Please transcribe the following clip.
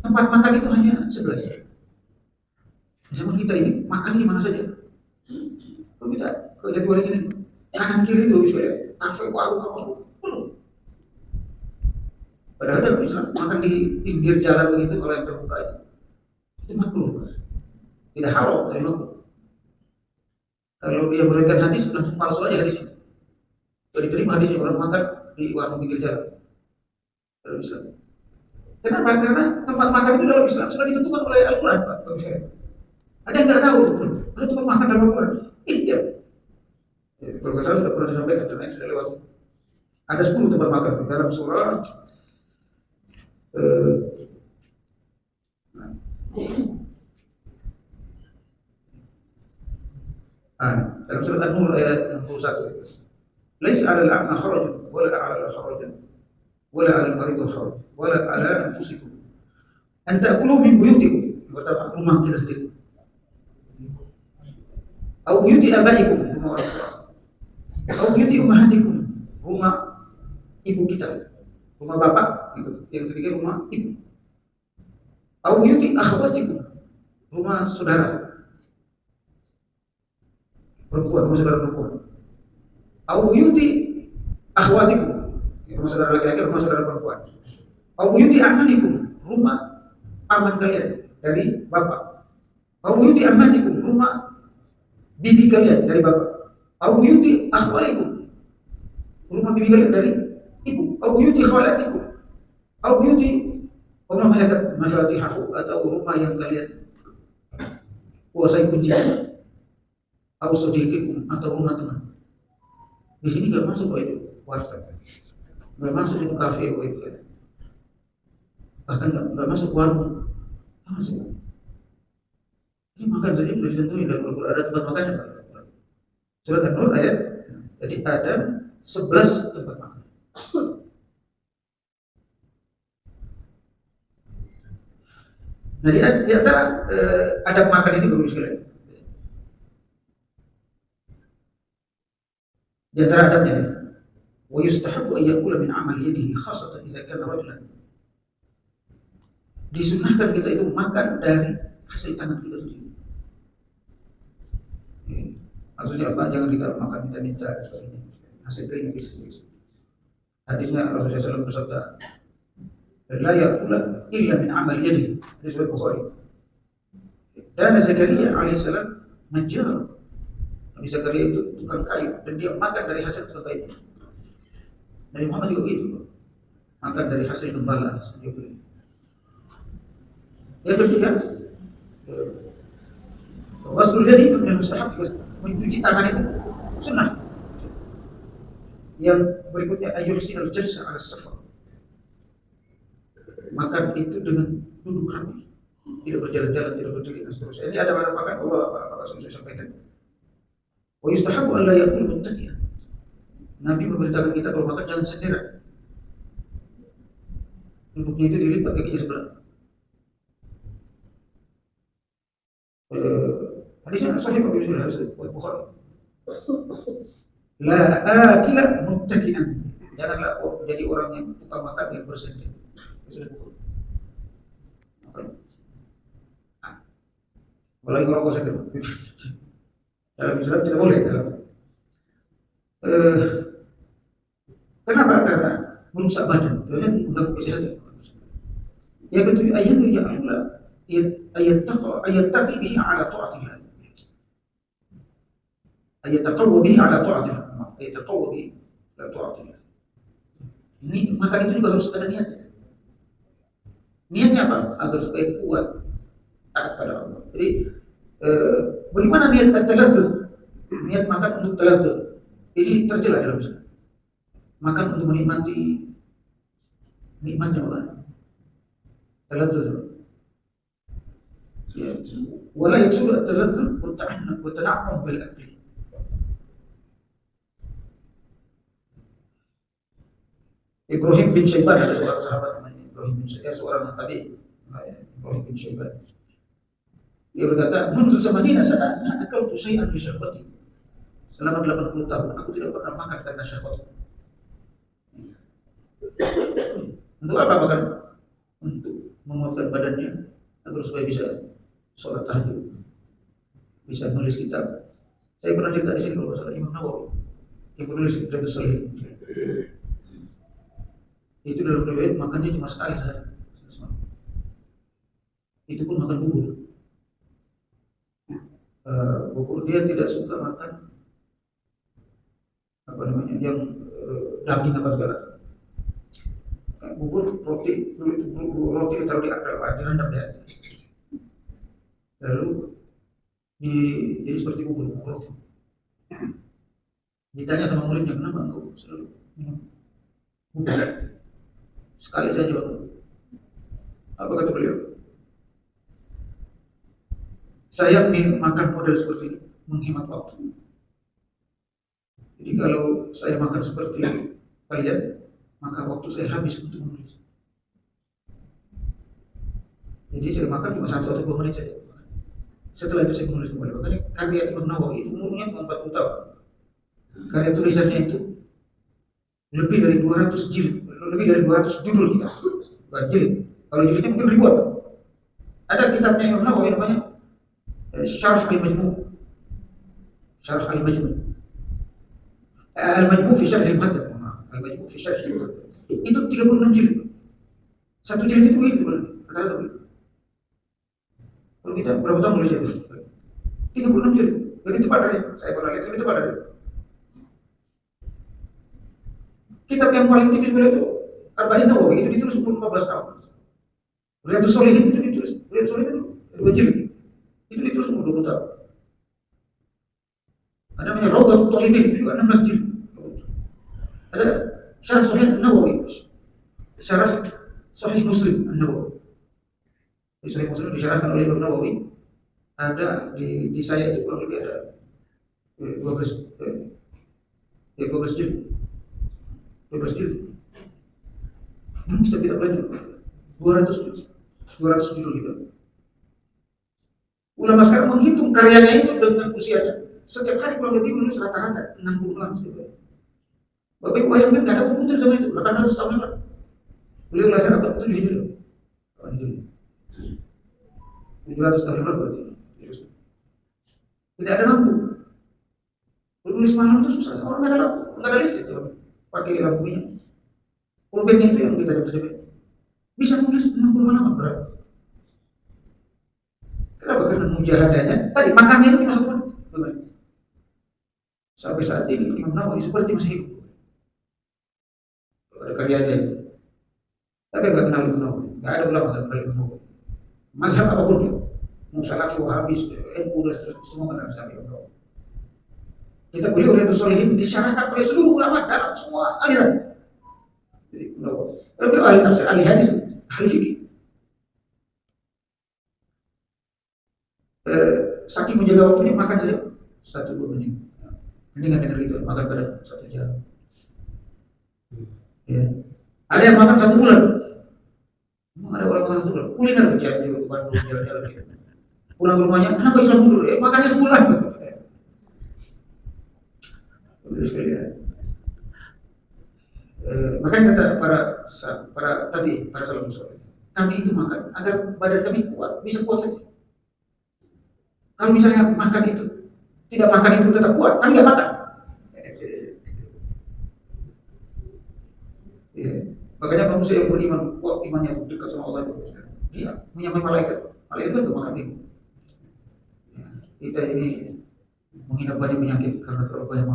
Tempat makan itu hanya sebelas. Zaman kita ini makan di mana saja. Kalau kita ke Jatiwari ini, kanan kiri itu Bapak sekalian, kafe, warung, apa belum. Padahal ada bisa makan di pinggir jalan begitu kalau yang terbuka itu. Itu makruh. Tidak makruh. Kalau dia berikan hadis, langsung palsu aja hadisnya. Kalau diterima hadisnya orang makan di warung pinggir jalan. Dalam Islam. Kenapa? Karena tempat makan itu dalam Islam sudah ditentukan oleh Al-Quran, Pak. Ada yang nggak tahu, ada tempat makan dalam Al-Quran. Ini dia. Profesor sudah pernah disampaikan, dan sudah lewat. Ada 10 tempat makan dalam surah eh, Ah, dalam surat An-Nur ayat 61 itu. Laisa 'ala al-a'ma kharajun wala 'ala al-kharajun wala 'ala al-marid kharaj wala 'ala anfusikum. An ta'kulu min buyutikum, kata rumah kita sendiri. Atau buyuti abaikum, rumah orang tua. Atau buyuti ummahatikum, rumah ibu kita. Rumah bapak, yang ketiga rumah ibu. Atau buyuti akhwatikum, rumah saudara perempuan, rumah saudara perempuan. Au buyuti akhwatikum, rumah saudara laki-laki, rumah saudara perempuan. Au buyuti amanikum, rumah paman kalian dari bapak. Au buyuti amatikum, rumah bibi kalian dari bapak. Au buyuti akhwalikum, rumah bibi kalian dari ibu. Au buyuti khawalatikum. Au buyuti rumah malakat mafatihahu atau rumah yang kalian kuasai kuncinya atau sedikit atau rumah teman. Di sini nggak masuk kok itu warteg, nggak masuk itu kafe kok itu, bahkan nggak masuk warung, masuk. Ini makan saja sudah ditentuin dalam Al-Quran ada tempat makannya pak. Surat An-Nur ayat jadi ada sebelas tempat makan. Nah di, antara eh, adab makan ini bagus sekali. Di antara adabnya wa yustahabu an yakula min amal yadihi khasatan idza kana rajulan. Disunahkan kita itu makan dari hasil tangan kita sendiri. Maksudnya apa? Jangan kita makan kita minta. Hasil keringat kita sendiri. Hadisnya Rasulullah SAW bersabda, "La yakula illa min amal yadihi." Hadis Bukhari. Dan Zakaria alaihissalam menjual Nabi Zakaria itu tukang kayu dan dia makan dari hasil tukang kayu. Nabi Muhammad juga begitu. Makan dari hasil gembala. Yang ketiga, Wasul jadi itu yang mustahab mencuci tangan itu sunnah. Yang berikutnya ayuh sinal jalsa ala safar. Makan itu dengan duduk rapi, tidak berjalan-jalan, tidak berdiri dan seterusnya. Ini ada mana makan Allah apa saya sampaikan. Wa yustahabu an la yakul muttaqiyan. Nabi memberitakan kita kalau makan jangan sendirian. Duduknya itu dilipat kakinya sebelah. Eh, hadisnya sahih Abu Yusuf hadis Bukhari. La akila muttaqian. Janganlah jadi orang yang tukang makan yang bersendirian. Apalagi kalau kau sendiri. Dalam Islam tidak boleh dalam. Uh, kenapa? Karena merusak badan. Itu mengganggu kesehatan. Yang ketujuh ayat ya Allah ayat taqa ayat taqi bihi ala ta'atillah. Ayat taqawwa bihi ala ta'atillah. Ayat taqawwa bihi ala ta'atillah. Ini makan itu juga harus ada niat. Niatnya apa? Agar supaya kuat taat pada Allah. Jadi eh, bagaimana niat terlalu niat makan untuk terlalu ini tercela dalam Islam. Makan untuk menikmati nikmatnya Allah. Terlalu terlalu wa tana'um bil akli. Ibrahim bin Syaiban ada seorang sahabat namanya Ibrahim bin Syaiban seorang tadi Ibrahim bin Syaiban. Dia berkata, "Mundu samanina sana, tu syai'an bi syahwati." Selama 80 tahun aku tidak pernah makan karena syahwat. Untuk apa makan? Untuk menguatkan badannya agar supaya bisa sholat tahajud, bisa nulis kitab. Saya pernah cerita di sini kalau salah Imam Nawawi yang menulis kitab Sahih. Itu dalam riwayat makannya cuma sekali saja. Itu pun makan bubur. Uh, bubur dia tidak suka makan apa namanya yang uh, daging apa segala. Bubur roti bubur roti ditaruh di akar direndam ya. Lalu di, jadi seperti bubur bubur roti. Ditanya sama muridnya kenapa engkau selalu minum bubur? Sekali saja waktu apa kata beliau? Saya makan model seperti ini menghemat waktu jadi kalau saya makan seperti kalian maka waktu saya habis untuk menulis. Jadi saya makan cuma satu atau dua menit saja. Setelah itu saya menulis kembali. Makanya karya Imam Nawawi itu umurnya cuma 40 tahun. Karya tulisannya itu lebih dari 200 jilid, lebih dari 200 judul kita. Bukan jilid. Kalau jilidnya mungkin ribuan. Ada kitabnya Imam Nawawi namanya eh, Syarah al-Majmu' Syarah al-Majmu' Al-Majmu' fi Syarah al-Madhab Al-Majmu fi Syarh itu 36 jilid. Satu jilid itu begitu rata-rata. Kalau kita berapa tahun itu? 36 jilid. Lebih tepat dari saya pernah lihat lebih tepat dari. Kitab yang paling tipis beliau itu Arba'in Nawawi itu ditulis umur 15 tahun. Riyadus Solihin itu ditulis, Riyadus Solihin itu dua jilid. Itu ditulis umur 20 tahun. Ada namanya Rawdatul Talibin itu juga 16 jilid. Ada syarah sahih Nawawi. Syarah sahih Muslim Nawawi. Di sahih Muslim disyarahkan oleh Imam Nawawi. Ada di, di saya itu kurang lebih ada 12 eh, ya 12 jilid. 12 jilid. Hmm, kita tidak banyak. 200 jilid. 200 jilid gitu. Ulama sekarang menghitung karyanya itu dengan usianya. Setiap hari kurang lebih menulis rata-rata 66 setiap Bapak Ibu bayangkan nggak ada komputer zaman itu, 800 tahun lalu. Beliau belajar apa? Itu Hijri. Tujuh ratus tahun yang lalu berarti. Tidak ada lampu. Menulis malam itu susah. Orang nggak ada lampu, nggak ada listrik. Pakai lampu minyak. Pulpennya itu yang kita coba Bisa nulis 60 halaman berat. Kenapa? Karena mujahadanya tadi makannya itu masuk Sampai saat ini Imam Nawawi seperti masih hidup. Ada karyanya tapi nggak kenal Ibnu Nawawi. Nggak ada ulama yang kenal Ibnu Nawawi. Mazhab apa pun dia. Musalafi, Wahabis, NU dan semua kenal sama Ibnu Nawawi. Kita beliau Riyadus Solihin disyaratkan oleh seluruh ulama dalam semua aliran. Jadi Nawawi. Beliau ahli tafsir, ahli hadis, ahli fikih. Eh, saking menjaga waktunya makan saja. Satu dua menit mendingan dengan itu makan pada satu jam Ya. Ada yang makan satu bulan. Memang ada orang makan satu bulan. Kuliner kerja di Bandung jalan-jalan gitu. Pulang ke rumahnya, kenapa Islam dulu? Eh, makannya sebulan. Eh, makanya kata para para tadi para salam kami itu makan agar badan kami kuat, bisa kuat. Kalau misalnya makan itu tidak makan itu tetap kuat, kami nggak makan. Makanya manusia yang beriman kuat imannya dekat sama Allah itu. Dia menyamai malaikat. Malaikat itu makan ini. Ya, kita ini menghidap banyak penyakit karena terlalu banyak